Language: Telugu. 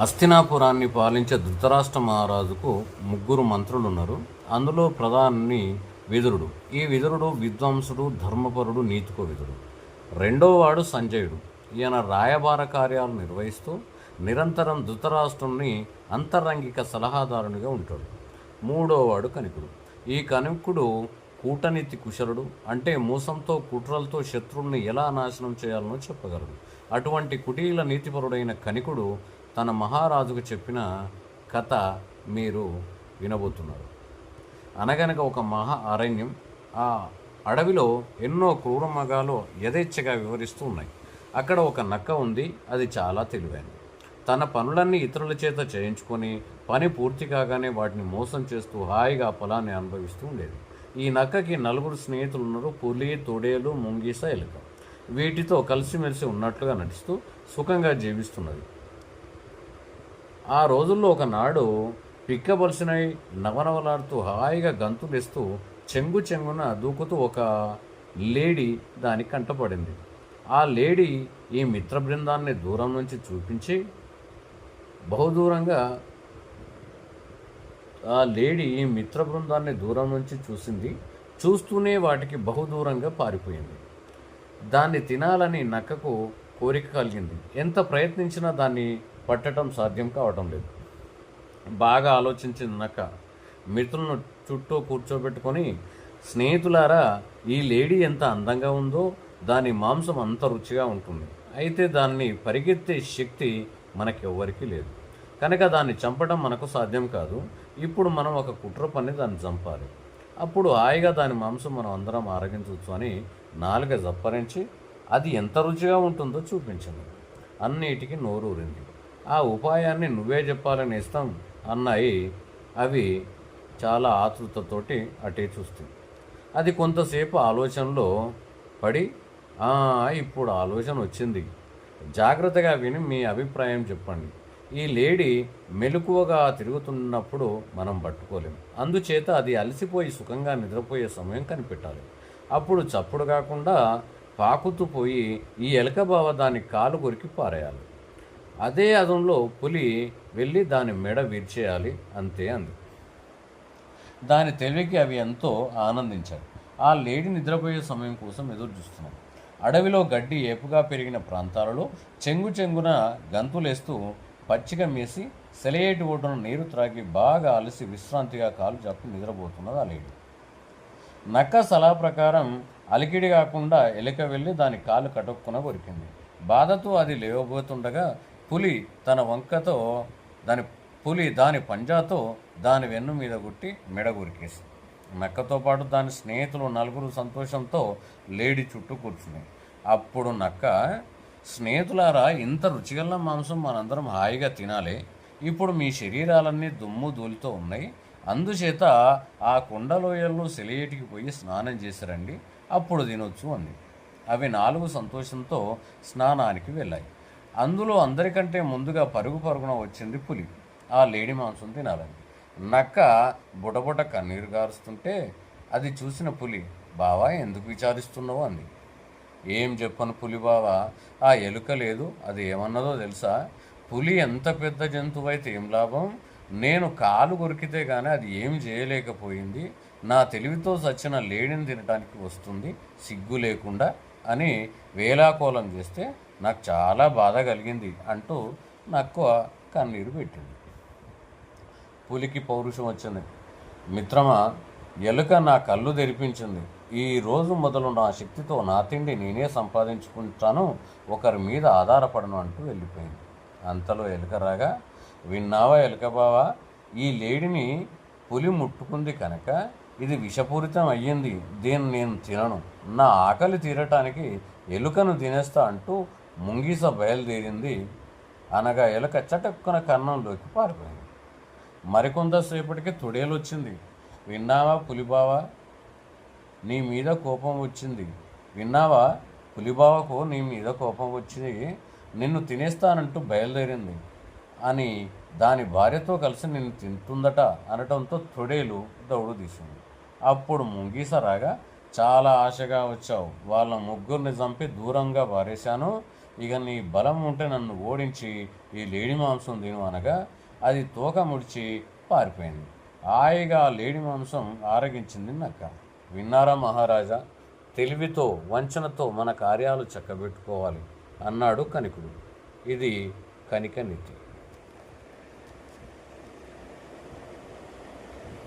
అస్థినాపురాన్ని పాలించే ధృతరాష్ట్ర మహారాజుకు ముగ్గురు మంత్రులు ఉన్నారు అందులో ప్రధాని విదురుడు. ఈ విదురుడు విద్వాంసుడు ధర్మపరుడు నీతికో విదురుడు. రెండో వాడు సంజయుడు. ఈయన రాయబార కార్యాలు నిర్వహిస్తూ నిరంతరం ధృతరాష్ట్రుని అంతరంగిక సలహాదారునిగా ఉంటాడు. మూడోవాడు కనికుడు. ఈ కనికుడు కూటనీతి కుశలుడు. అంటే మూసంతో కుట్రలతో శత్రువుల్ని ఎలా నాశనం చేయాలనో చెప్పగలడు. అటువంటి కుటీల నీతిపరుడైన కనికుడు తన మహారాజుకు చెప్పిన కథ మీరు వినబోతున్నారు. అనగనక ఒక మహా అరణ్యం ఆ అడవిలో ఎన్నో క్రూరమగాలు యథేచ్ఛగా వివరిస్తూ ఉన్నాయి. అక్కడ ఒక నక్క ఉంది అది చాలా తెలివైంది తన పనులన్నీ ఇతరుల చేత చేయించుకొని పని పూర్తి కాగానే వాటిని మోసం చేస్తూ హాయిగా పొలాన్ని అనుభవిస్తూ ఉండేది. ఈ నక్కకి నలుగురు స్నేహితులు ఉన్నారు పులి తొడేలు ముంగీస ఎలుక. వీటితో కలిసిమెలిసి ఉన్నట్లుగా నటిస్తూ సుఖంగా జీవిస్తున్నది. ఆ రోజుల్లో ఒకనాడు పిక్కబలిసినై నవనవలాడుతూ హాయిగా గంతులేస్తూ చెంగు చెంగున దూకుతూ ఒక లేడీ దానికి కంటపడింది ఆ లేడీ ఈ మిత్ర బృందాన్ని దూరం నుంచి చూపించి బహుదూరంగా ఆ లేడీ ఈ మిత్ర బృందాన్ని దూరం నుంచి చూసింది. చూస్తూనే వాటికి బహుదూరంగా పారిపోయింది. దాన్ని తినాలని నక్కకు కోరిక కలిగింది. ఎంత ప్రయత్నించినా దాన్ని పట్టడం సాధ్యం కావటం లేదు. బాగా ఆలోచించినాక మిత్రులను చుట్టూ కూర్చోబెట్టుకొని స్నేహితులారా ఈ లేడీ ఎంత అందంగా ఉందో దాని మాంసం అంత రుచిగా ఉంటుంది. అయితే దాన్ని పరిగెత్తే శక్తి మనకెవ్వరికీ లేదు. కనుక దాన్ని చంపడం మనకు సాధ్యం కాదు. ఇప్పుడు మనం ఒక కుట్ర పని దాన్ని చంపాలి. అప్పుడు హాయిగా దాని మాంసం మనం అందరం ఆరగించవచ్చు అని నాలుగ జప్పరించి అది ఎంత రుచిగా ఉంటుందో చూపించింది అన్నిటికీ నోరూరింది. ఆ ఉపాయాన్ని నువ్వే చెప్పాలని ఇస్తాం అన్నాయి. అవి చాలా ఆతృతతోటి అటే చూస్తుంది. అది కొంతసేపు ఆలోచనలో పడి "ఆ, ఇప్పుడు ఆలోచన వచ్చింది. జాగ్రత్తగా విని మీ అభిప్రాయం చెప్పండి. ఈ లేడీ మెలకువగా తిరుగుతున్నప్పుడు మనం పట్టుకోలేం. అందుచేత అది అలసిపోయి సుఖంగా నిద్రపోయే సమయం కనిపెట్టాలి. అప్పుడు చప్పుడు కాకుండా పాకుతూ పోయి ఈ ఎలకబావ దాని కాలు కొరికి పారేయాలి. అదే అదంలో పులి వెళ్ళి దాని మెడ విరిచేయాలి అంతే అంది. దాని తెలివికి అవి ఎంతో ఆనందించాయి. ఆ లేడీ నిద్రపోయే సమయం కోసం ఎదురు చూస్తున్నాం. అడవిలో గడ్డి ఏపుగా పెరిగిన ప్రాంతాలలో చెంగు చెంగున గంతులేస్తూ పచ్చిక మేసి సెలయేటి ఒడ్డున నీరు త్రాగి బాగా అలసి విశ్రాంతిగా కాలు జాపు నిద్రపోతున్నది ఆ లేడీ. నక్క సలహా ప్రకారం అలికిడి కాకుండా ఎలుక వెళ్ళి దాని కాలు కటుక్కున కొరికింది. బాధతో అది లేవబోతుండగా పులి తన వంకతో దాని పులి దాని పంజాతో దాని వెన్ను మీద గుట్టి మెడ కొరికేసి నక్కతో పాటు దాని స్నేహితులు నలుగురు సంతోషంతో లేడి చుట్టూ కూర్చున్నాయి అప్పుడు నక్క స్నేహితులారా ఇంత రుచిగల మాంసం మనందరం హాయిగా తినాలి. ఇప్పుడు మీ శరీరాలన్నీ దుమ్ము ధూళితో ఉన్నాయి. అందుచేత ఆ కుండలోయల్లో సెలయేటికి పోయి స్నానం చేసిరండి. అప్పుడు తినొచ్చు అంది. అవి నాలుగు సంతోషంతో స్నానానికి వెళ్ళాయి. అందులో అందరికంటే ముందుగా పరుగు పరుగున వచ్చింది పులి. ఆ లేడీ మాంసం తినాలని నక్క బుటబుట కన్నీరు గారుస్తుంటే అది చూసిన పులి బావా ఎందుకు విచారిస్తున్నావు? అంది. ఏం చెప్పను పులి బావా ఆ ఎలుక లేదు అది ఏమన్నదో తెలుసా? పులి ఎంత పెద్ద జంతువు అయితే ఏం లాభం? నేను కాలు కొరికితే కానీ అది ఏం చేయలేకపోయింది. నా తెలివితో చచ్చిన లేడిని తినడానికి వస్తుంది సిగ్గు లేకుండా అని వేలాకోలం చేస్తే నాకు చాలా బాధ కలిగింది అంటూ నాకు కన్నీరు పెట్టింది. పులికి పౌరుషం వచ్చింది. మిత్రమా ఎలుక నా కళ్ళు తెరిపించింది. ఈ రోజు మొదలు నా శక్తితో నా తిండి నేనే సంపాదించుకుంటాను ఒకరి మీద ఆధారపడను అంటూ వెళ్ళిపోయింది. అంతలో ఎలుక రాగా విన్నావా ఎలుక బావా ఈ లేడిని పులి ముట్టుకుంది కనుక ఇది విషపూరితం అయ్యింది. దీన్ని నేను తినను. నా ఆకలి తీరటానికి ఎలుకను తినేస్తా అంటూ ముంగీస బయలుదేరింది. అనగా ఎలుక చటక్కున కన్నంలోకి పారిపోయింది. మరికొంతసేపటికి తొడేలు వచ్చింది విన్నావా పులిబావా? నీ మీద కోపం వచ్చింది. విన్నావా పులిబావకు నీ మీద కోపం వచ్చింది? నిన్ను తినేస్తానంటూ బయలుదేరింది. అని దాని భార్యతో కలిసి నిన్ను తింటుందట అనటంతో తొడేలు దౌడు తీసింది. అప్పుడు ముంగీస రాగా చాలా ఆశగా వచ్చావు. వాళ్ళ ముగ్గురిని చంపి దూరంగా పారేశాను. ఇక నీ బలం ఉంటే నన్ను ఓడించి ఈ లేడి మాంసం తిను అనగా అది తోక ముడిచి పారిపోయింది. హాయిగా ఆ లేడి మాంసం ఆరగించింది నక్క. విన్నారా మహారాజా? తెలివితో వంచనతో మన కార్యాలు చక్కబెట్టుకోవాలి అన్నాడు కనికుడు. ఇది కనిక నీతి